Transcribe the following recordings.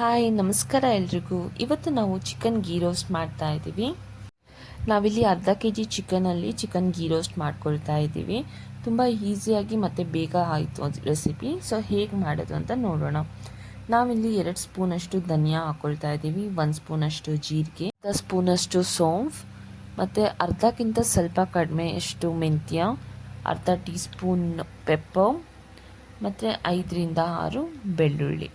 Hi, ನಮಸ್ಕಾರ ಎಲ್ರಿಗೂ. ಇವತ್ತು ನಾವು ಚಿಕನ್ ಗೀ ರೋಸ್ಟ್ ಮಾಡ್ತಾ ಇದ್ದೀವಿ. ನಾವಿಲ್ಲಿ ಅರ್ಧ ಕೆ ಜಿ ಚಿಕನಲ್ಲಿ ಚಿಕನ್ ಗೀ ರೋಸ್ಟ್ ಮಾಡ್ಕೊಳ್ತಾ ಇದ್ದೀವಿ. ತುಂಬ ಈಸಿಯಾಗಿ ಮತ್ತು ಬೇಗ ಆಯಿತು ರೆಸಿಪಿ. ಸೊ, ಹೇಗೆ ಮಾಡೋದು ಅಂತ ನೋಡೋಣ. ನಾವಿಲ್ಲಿ ಎರಡು ಸ್ಪೂನಷ್ಟು ಧನಿಯಾ ಹಾಕ್ಕೊಳ್ತಾ ಇದ್ದೀವಿ, ಒಂದು ಸ್ಪೂನಷ್ಟು ಜೀರಿಗೆ, ಅರ್ಧ ಸ್ಪೂನಷ್ಟು ಸೋಂಫ್, ಮತ್ತು ಅರ್ಧಕ್ಕಿಂತ ಸ್ವಲ್ಪ ಕಡಿಮೆ ಅಷ್ಟು ಮೆಂತ್ಯ, ಅರ್ಧ ಟೀ ಸ್ಪೂನ್ ಪೆಪ್ಪರ್, ಮತ್ತು ಐದರಿಂದ ಆರು ಬೆಳ್ಳುಳ್ಳಿ.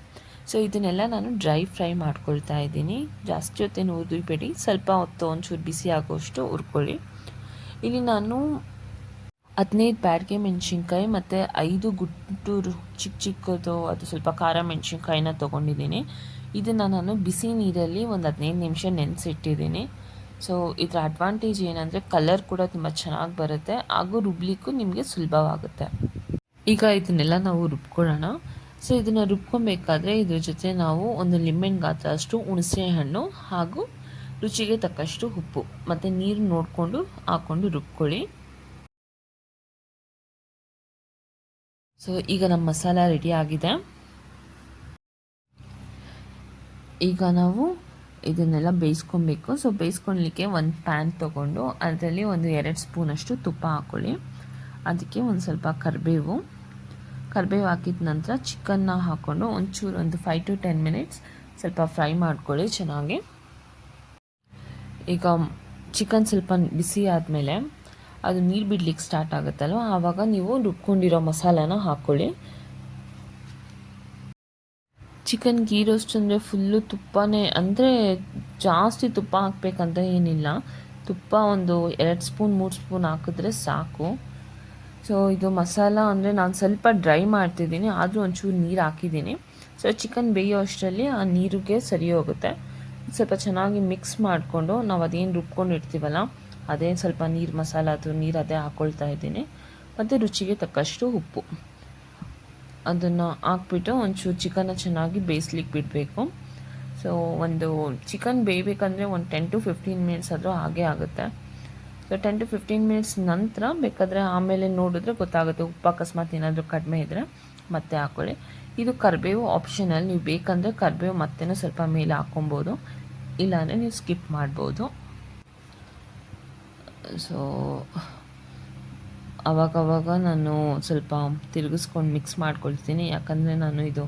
ಸೊ ಇದನ್ನೆಲ್ಲ ನಾನು ಡ್ರೈ ಫ್ರೈ ಮಾಡ್ಕೊಳ್ತಾ ಇದ್ದೀನಿ. ಜಾಸ್ತಿ ಹೊತ್ತೇನು ಹುರಿಬೇಡಿ ಸ್ವಲ್ಪ ಹೊತ್ತು ಒಂಚೂರು ಬಿಸಿ ಆಗೋಷ್ಟು ಹುರ್ಕೊಳ್ಳಿ. ಇಲ್ಲಿ ನಾನು ಹದಿನೈದು ಬ್ಯಾಡ್ಗೆ ಮೆಣಸಿನ್ಕಾಯಿ ಮತ್ತು ಐದು ಗುಂಟೂರು ಚಿಕ್ಕ ಚಿಕ್ಕದು, ಅದು ಸ್ವಲ್ಪ ಖಾರ ಮೆಣಸಿನ್ಕಾಯಿನ ತೊಗೊಂಡಿದ್ದೀನಿ. ಇದನ್ನು ನಾನು ಬಿಸಿ ನೀರಲ್ಲಿ ಒಂದು ಹದಿನೈದು ನಿಮಿಷ ನೆನೆಸಿಟ್ಟಿದ್ದೀನಿ. ಸೊ ಇದರ ಅಡ್ವಾಂಟೇಜ್ ಏನಂದರೆ ಕಲರ್ ಕೂಡ ತುಂಬ ಚೆನ್ನಾಗಿ ಬರುತ್ತೆ. ಹಾಗೂ ರುಬ್ಲಿಕ್ಕೂ ನಿಮಗೆ ಸುಲಭವಾಗುತ್ತೆ. ಈಗ ಇದನ್ನೆಲ್ಲ ನಾವು ರುಬ್ಕೊಳ್ಳೋಣ. ಸೊ ಇದನ್ನು ರುಬ್ಕೊಬೇಕಾದ್ರೆ ಇದ್ರ ಜೊತೆ ನಾವು ಒಂದು ಲಿಮೆನ್ ಗಾತ್ರ ಅಷ್ಟು ಹುಣಸೆ ಹಣ್ಣು ಹಾಗೂ ರುಚಿಗೆ ತಕ್ಕಷ್ಟು ಉಪ್ಪು ಮತ್ತು ನೀರು ನೋಡಿಕೊಂಡು ಹಾಕ್ಕೊಂಡು ರುಬ್ಕೊಳ್ಳಿ. ಸೊ ಈಗ ನಮ್ಮ ಮಸಾಲ ರೆಡಿ ಆಗಿದೆ. ಈಗ ನಾವು ಇದನ್ನೆಲ್ಲ ಬೇಯಿಸ್ಕೊಬೇಕು. ಸೊ ಬೇಯಿಸ್ಕೊಳ್ಲಿಕ್ಕೆ ಒಂದು ಪ್ಯಾನ್ ತೊಗೊಂಡು ಅದರಲ್ಲಿ ಒಂದು ಎರಡು ಸ್ಪೂನಷ್ಟು ತುಪ್ಪ ಹಾಕ್ಕೊಳ್ಳಿ ಅದಕ್ಕೆ ಒಂದು ಸ್ವಲ್ಪ ಕರಿಬೇವು. ಕರಿಬೇವು ಹಾಕಿದ ನಂತರ ಚಿಕನ್ನ ಹಾಕ್ಕೊಂಡು ಒಂಚೂರು ಒಂದು ಫೈವ್ ಟು ಟೆನ್ ಮಿನಿಟ್ಸ್ ಸ್ವಲ್ಪ ಫ್ರೈ ಮಾಡ್ಕೊಳ್ಳಿ ಚೆನ್ನಾಗಿ. ಈಗ ಚಿಕನ್ ಸ್ವಲ್ಪ ಬಿಸಿ ಆದಮೇಲೆ ಅದು ನೀರು ಬಿಡ್ಲಿಕ್ಕೆ ಸ್ಟಾರ್ಟ್ ಆಗುತ್ತಲ್ವ? ಆವಾಗ ನೀವು ರುಬ್ಕೊಂಡಿರೋ ಮಸಾಲಾನ ಹಾಕ್ಕೊಳ್ಳಿ ಚಿಕನ್ ಗೀ ರೋಸ್ಟ್ ಅಂದರೆ ಫುಲ್ಲು ತುಪ್ಪನೇ, ಅಂದರೆ ಜಾಸ್ತಿ ತುಪ್ಪ ಹಾಕಬೇಕಂತ ಏನಿಲ್ಲ. ತುಪ್ಪ ಒಂದು ಎರಡು ಸ್ಪೂನ್ ಮೂರು ಸ್ಪೂನ್ ಹಾಕಿದ್ರೆ ಸಾಕು. ಸೊ ಇದು ಮಸಾಲ ಅಂದರೆ ನಾನು ಸ್ವಲ್ಪ ಡ್ರೈ ಮಾಡ್ತಿದ್ದೀನಿ, ಆದರೂ ಒಂಚೂರು ನೀರು ಹಾಕಿದ್ದೀನಿ. ಸೊ ಚಿಕನ್ ಬೇಯೋ ಅಷ್ಟರಲ್ಲಿ ಆ ನೀರಿಗೆ ಸರಿ ಹೋಗುತ್ತೆ. ಸ್ವಲ್ಪ ಚೆನ್ನಾಗಿ ಮಿಕ್ಸ್ ಮಾಡಿಕೊಂಡು, ನಾವು ಅದೇನು ರುಬ್ಕೊಂಡು ಇರ್ತೀವಲ್ಲ ಅದೇ ಸ್ವಲ್ಪ ನೀರು ಮಸಾಲ ಅದು ನೀರು ಅದೇ ಹಾಕ್ಕೊಳ್ತಾ ಇದ್ದೀನಿ. ಮತ್ತು ರುಚಿಗೆ ತಕ್ಕಷ್ಟು ಉಪ್ಪು. ಅದನ್ನು ಹಾಕ್ಬಿಟ್ಟು ಒಂಚೂರು ಚಿಕನ್ನ ಚೆನ್ನಾಗಿ ಬೇಯಿಸ್ಲಿಕ್ಕೆ ಬಿಡಬೇಕು. ಸೊ ಒಂದು ಚಿಕನ್ ಬೇಯಬೇಕಂದ್ರೆ ಒಂದು ಟೆನ್ ಟು ಫಿಫ್ಟೀನ್ ಮಿನಿಟ್ಸ್ ಆದರೂ ಹಾಗೆ ಆಗುತ್ತೆ. So ten to fifteen minutes ನಂತರ ಬೇಕಾದರೆ ಆಮೇಲೆ ನೋಡಿದ್ರೆ ಗೊತ್ತಾಗುತ್ತೆ, ಉಪ್ಪು ಅಕಸ್ಮಾತ್ ಏನಾದರೂ ಕಡಿಮೆ ಇದ್ದರೆ ಮತ್ತೆ ಹಾಕ್ಕೊಳ್ಳಿ ಇದು ಕರಿಬೇವು ಆಪ್ಷನಲ್ ನೀವು ಬೇಕಂದರೆ ಕರಿಬೇವು ಮತ್ತೆ ಸ್ವಲ್ಪ ಮೇಲೆ ಹಾಕ್ಕೊಬೋದು ಇಲ್ಲಾಂದರೆ ನೀವು ಸ್ಕಿಪ್ ಮಾಡ್ಬೋದು. ಸೊ ಅವಾಗವಾಗ ನಾನು ಸ್ವಲ್ಪ ತಿರುಗಿಸ್ಕೊಂಡು ಮಿಕ್ಸ್ ಮಾಡ್ಕೊಳ್ತೀನಿ. ಯಾಕಂದರೆ ನಾನು ಇದು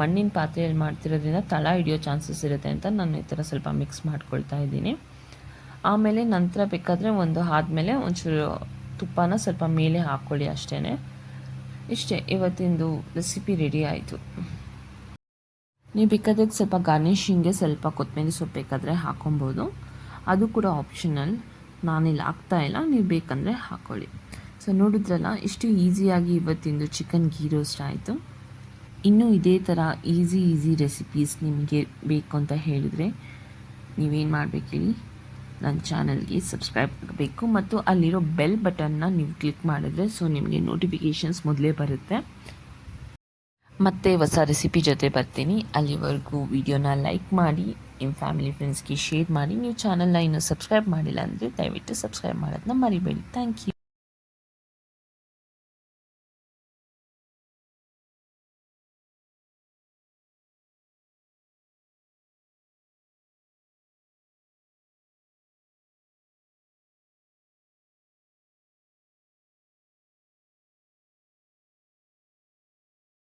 ಮಣ್ಣಿನ ಪಾತ್ರೆಯಲ್ಲಿ ಮಾಡ್ತಿರೋದ್ರಿಂದ ತಳ ಹಿಡಿಯೋ ಚಾನ್ಸಸ್ ಇರುತ್ತೆ ಅಂತ ನಾನು ಈ ಥರ ಸ್ವಲ್ಪ ಮಿಕ್ಸ್ ಮಾಡ್ಕೊಳ್ತಾ ಇದ್ದೀನಿ. ಆಮೇಲೆ ನಂತರ ಬೇಕಾದರೆ ಒಂದು ಆದಮೇಲೆ ಒಂಚೂರು ತುಪ್ಪನ ಸ್ವಲ್ಪ ಮೇಲೆ ಹಾಕ್ಕೊಳ್ಳಿ ಅಷ್ಟೇ ಇಷ್ಟೇ, ಇವತ್ತಿಂದು ರೆಸಿಪಿ ರೆಡಿ ಆಯಿತು. ನೀವು ಬೇಕಾದ್ರೆ ಸ್ವಲ್ಪ ಗಾರ್ನಿಷಿಂಗ್ಗೆ ಸ್ವಲ್ಪ ಕೊತ್ತಂಬರಿ ಸೊಪ್ಪು ಬೇಕಾದರೆ ಹಾಕೊಬೋದು. ಅದು ಕೂಡ ಆಪ್ಷನಲ್ ನಾನಿಲ್ಲಿ ಹಾಕ್ತಾ ಇಲ್ಲ, ನೀವು ಬೇಕಂದರೆ ಹಾಕ್ಕೊಳ್ಳಿ ಸೊ ನೋಡಿದ್ರಲ್ಲ, ಇಷ್ಟು ಈಸಿಯಾಗಿ ಇವತ್ತಿಂದು ಚಿಕನ್ ಗೀ ರೋಸ್ಟ್ ಆಯಿತು. ಇನ್ನೂ ಇದೇ ಥರ ಈಸಿ ಈಸಿ ರೆಸಿಪೀಸ್ ನಿಮಗೆ ಬೇಕು ಅಂತ ಹೇಳಿದರೆ ನೀವೇನು ಮಾಡಬೇಕೇಳಿ ನನ್ನ ಚಾನಲ್ಗೆ ಸಬ್ಸ್ಕ್ರೈಬ್ ಆಗಬೇಕು ಮತ್ತು ಅಲ್ಲಿರೋ ಬೆಲ್ ಬಟನ್ನ ನೀವು ಕ್ಲಿಕ್ ಮಾಡಿದ್ರೆ ಸೊ ನಿಮಗೆ ನೋಟಿಫಿಕೇಷನ್ಸ್ ಮೊದಲೇ ಬರುತ್ತೆ. ಮತ್ತೆ ಹೊಸ ರೆಸಿಪಿ ಜೊತೆ ಬರ್ತೀನಿ. ಅಲ್ಲಿವರೆಗೂ ವಿಡಿಯೋನ ಲೈಕ್ ಮಾಡಿ, ನಿಮ್ಮ ಫ್ಯಾಮಿಲಿ ಫ್ರೆಂಡ್ಸ್ಗೆ ಶೇರ್ ಮಾಡಿ, ನೀವು ಚಾನಲ್ನ ಇನ್ನೂ ಸಬ್ಸ್ಕ್ರೈಬ್ ಮಾಡಿಲ್ಲ ಅಂದರೆ ದಯವಿಟ್ಟು ಸಬ್ಸ್ಕ್ರೈಬ್ ಮಾಡೋದನ್ನ ಮರಿಬೇಡಿ. Thank you